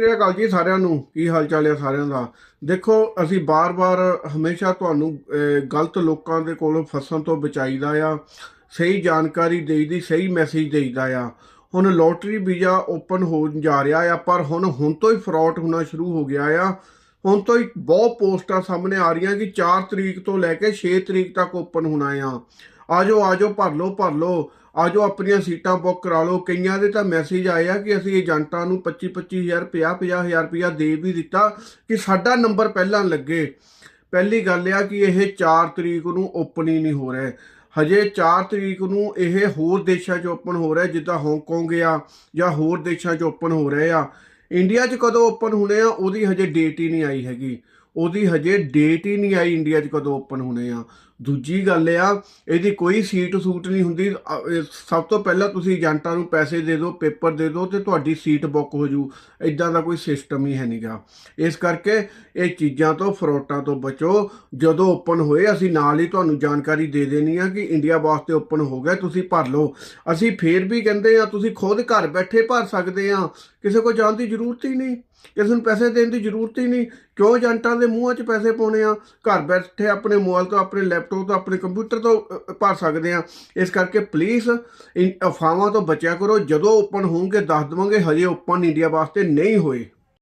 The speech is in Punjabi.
ਸਤਿ ਅਕਾਲ ਜੀ ਸਾਰਿਆਂ ਨੂੰ, ਕੀ ਹਾਲ ਚਾਲ ਹੈ ਸਾਰਿਆਂ ਦਾ? ਦੇਖੋ, ਅਸੀਂ ਬਾਰ-ਬਾਰ ਹਮੇਸ਼ਾ ਤੁਹਾਨੂੰ ਗਲਤ ਲੋਕਾਂ ਦੇ ਕੋਲੋਂ ਫਸਣ ਤੋਂ ਬਚਾਈਦਾ ਆ, ਸਹੀ ਜਾਣਕਾਰੀ ਦੇਈਦੀ, ਸਹੀ ਮੈਸੇਜ ਦੇਈਦਾ ਆ। ਹੁਣ ਲੋਟਰੀ ਵੀਜ਼ਾ ਓਪਨ ਹੋਣ ਜਾ ਰਿਹਾ ਆ, ਪਰ ਹੁਣ ਹੁਣ ਤੋਂ ਹੀ ਫਰਾਡ ਹੋਣਾ ਸ਼ੁਰੂ ਹੋ ਗਿਆ ਆ। ਹੁਣ ਤੋਂ ਇੱਕ ਬਹੁਤ ਪੋਸਟਾਂ ਸਾਹਮਣੇ ਆ ਰਹੀਆਂ ਕਿ 4 ਤਰੀਕ ਤੋਂ ਲੈ ਕੇ 6 ਤਰੀਕ ਤੱਕ ਓਪਨ ਹੋਣਾ ਆ। ਆਜੋ ਆਜੋ, ਭਰ ਲਓ ਭਰ ਲਓ। ਆਜੋ, ਆਪਣੀਆਂ ਸੀਟਾਂ ਬੁੱਕ ਕਰਾ ਲਓ। ਕਈਆਂ ਦੇ ਤਾਂ ਮੈਸੇਜ ਆਏ ਆ ਕਿ ਅਸੀਂ ਏਜੰਟਾਂ ਨੂੰ 25 25000 50 50000 ਰੁਪਇਆ ਦੇ ਵੀ ਦਿੱਤਾ ਕਿ ਸਾਡਾ ਨੰਬਰ ਪਹਿਲਾਂ ਲੱਗੇ। ਪਹਿਲੀ ਗੱਲ ਆ ਕਿ ਇਹ 4 ਤਰੀਕ ਨੂੰ ਓਪਨ ਹੀ ਨਹੀਂ ਹੋ ਰਿਹਾ। ਹਜੇ 4 ਤਰੀਕ ਨੂੰ ਇਹ ਹੋਰ ਦੇਸ਼ਾਂ 'ਚ ਓਪਨ ਹੋ ਰਿਹਾ ਜਿੱਦਾਂ ਹਾਂਗਕਾਂਗ ਆ ਜਾਂ ਹੋਰ ਦੇਸ਼ਾਂ 'ਚ ਓਪਨ ਹੋ ਰਹੇ ਆ। ਇੰਡੀਆ 'ਚ ਕਦੋਂ ਓਪਨ ਹੋਣੇ ਆ, ਉਹਦੀ ਹਜੇ ਡੇਟ ਹੀ ਨਹੀਂ ਆਈ ਹੈਗੀ। ਉਹਦੀ ਹਜੇ ਡੇਟ ਹੀ ਨਹੀਂ ਆਈ ਇੰਡੀਆ 'ਚ ਕਦੋਂ ਓਪਨ ਹੋਣੇ ਆ। ਦੂਜੀ ਗੱਲ ਆ, ਇਹਦੀ ਕੋਈ ਸੀਟ ਸੂਟ ਨਹੀਂ ਹੁੰਦੀ। ਸਭ ਤੋਂ ਪਹਿਲਾਂ ਤੁਸੀਂ ਏਜੰਟਾਂ ਨੂੰ ਪੈਸੇ ਦੇ ਦਿਓ, ਪੇਪਰ ਦੇ ਦਿਓ ਤੇ ਤੁਹਾਡੀ ਸੀਟ ਬੁੱਕ ਹੋ ਜੂ। ਇਦਾਂ ਦਾ ਕੋਈ ਸਿਸਟਮ ਹੀ ਹੈ ਨਹੀਂਗਾ ਇਸ ਕਰਕੇ ਇਹ ਚੀਜ਼ਾਂ ਤੋਂ, ਫਰੋਟਾਂ ਤੋਂ ਬਚੋ। ਜਦੋਂ ਓਪਨ ਹੋਏ, ਅਸੀਂ ਨਾਲ ਹੀ ਤੁਹਾਨੂੰ ਜਾਣਕਾਰੀ ਦੇ ਦੇਣੀ ਆ ਕਿ ਇੰਡੀਆ ਵਾਸਤੇ ਓਪਨ ਹੋ ਗਿਆ, ਤੁਸੀਂ ਭਰ ਲਓ। ਅਸੀਂ ਫੇਰ ਵੀ ਕਹਿੰਦੇ ਆ, ਤੁਸੀਂ ਖੁਦ ਘਰ ਬੈਠੇ ਭਰ ਸਕਦੇ ਆ। ਕਿਸੇ ਕੋ ਜਾਣ ਦੀ ਜ਼ਰੂਰਤ ਹੀ ਨਹੀਂ, ਕਿਸੇ ਨੂੰ ਪੈਸੇ ਦੇਣ ਦੀ ਜ਼ਰੂਰਤ ਹੀ ਨਹੀਂ। ਕਿਉਂ ਏਜੰਟਾਂ ਦੇ ਮੂੰਹਾਂ 'ਚ ਪੈਸੇ ਪਾਉਣੇ ਆ? ਘਰ ਬੈਠੇ ਆਪਣੇ ਮੋਬਾਈਲ ਤੋਂ ਆਪਣੇ ਲੈਪਟਾਪ ਤੋਂ, ਆਪਣੇ ਕੰਪਿਊਟਰ ਤੋਂ ਭਰ ਸਕਦੇ ਆ। ਇਸ ਕਰਕੇ ਪਲੀਜ਼ ਇਨ, ਅਫਵਾਹਾਂ ਤੋਂ ਬਚਿਆ ਕਰੋ। ਜਦੋਂ ਓਪਨ ਹੋਣਗੇ, ਦੱਸ ਦਵਾਂਗੇ, ਹਜੇ ਓਪਨ ਇੰਡੀਆ ਵਾਸਤੇ ਨਹੀਂ ਹੋਏ।